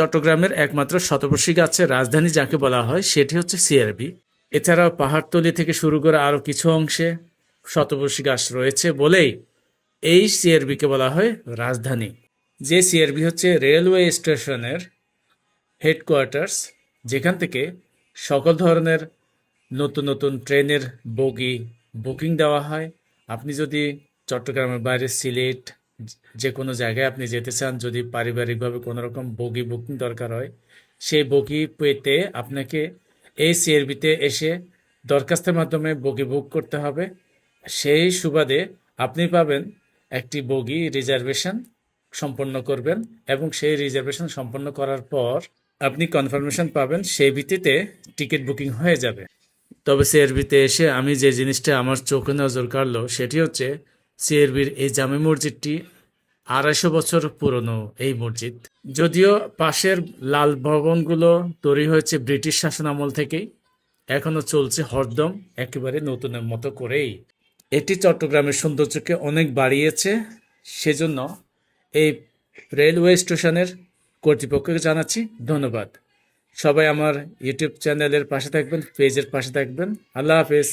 চট্টগ্রামের একমাত্র শতবর্ষী গাছের রাজধানী যাকে বলা হয়, সেটি হচ্ছে সিআরবি। এছাড়াও পাহাড়তলি থেকে শুরু করে আরও কিছু অংশে শতবর্ষী গাছ রয়েছে বলেই এই সিআরবিকে বলা হয় রাজধানী। যে সিআরবি হচ্ছে রেলওয়ে স্টেশনের হেডকোয়ার্টার্স, যেখান থেকে সকল ধরনের নতুন নতুন ট্রেনের বগি বুকিং দেওয়া হয়। আপনি যদি চট্টগ্রামের বাইরে সিলেট যে কোনো জায়গায় আপনি যেতে চান, যদি পারিবারিকভাবে কোনো রকম বগি বুকিং দরকার হয়, সেই বগি পেতে আপনাকে এই সিআরবিতে এসে দরখাস্তের মাধ্যমে বগি বুক করতে হবে। সেই সুবাদে আপনি পাবেন একটি বগি রিজার্ভেশন সম্পন্ন করবেন এবং সেই রিজার্ভেশন সম্পন্ন করার পর আপনি কনফার্মেশন পাবেন সেই ভিত্তিতে টিকিট বুকিং হয়ে যাবে। তবে সিআরবিতে এসে আমি যে জিনিসটা আমার চোখে নজর কাড়লো, সেটি হচ্ছে সিআরবির এই জামে মসজিদটি আড়াইশো বছর পুরনো এই মসজিদ। যদিও পাশের লাল ভবনগুলো তৈরি হয়েছে ব্রিটিশ শাসন আমল থেকেই, এখনও চলছে হরদম একেবারে নতুনের মতো করেই। এটি চট্টগ্রামের সৌন্দর্যকে অনেক বাড়িয়েছে, সেজন্য এই রেলওয়ে স্টেশনের কর্তৃপক্ষকে জানাচ্ছি ধন্যবাদ। সবাই আমার ইউটিউব চ্যানেলের পাশে থাকবেন, পেজের পাশে থাকবেন। আল্লাহ হাফেজ।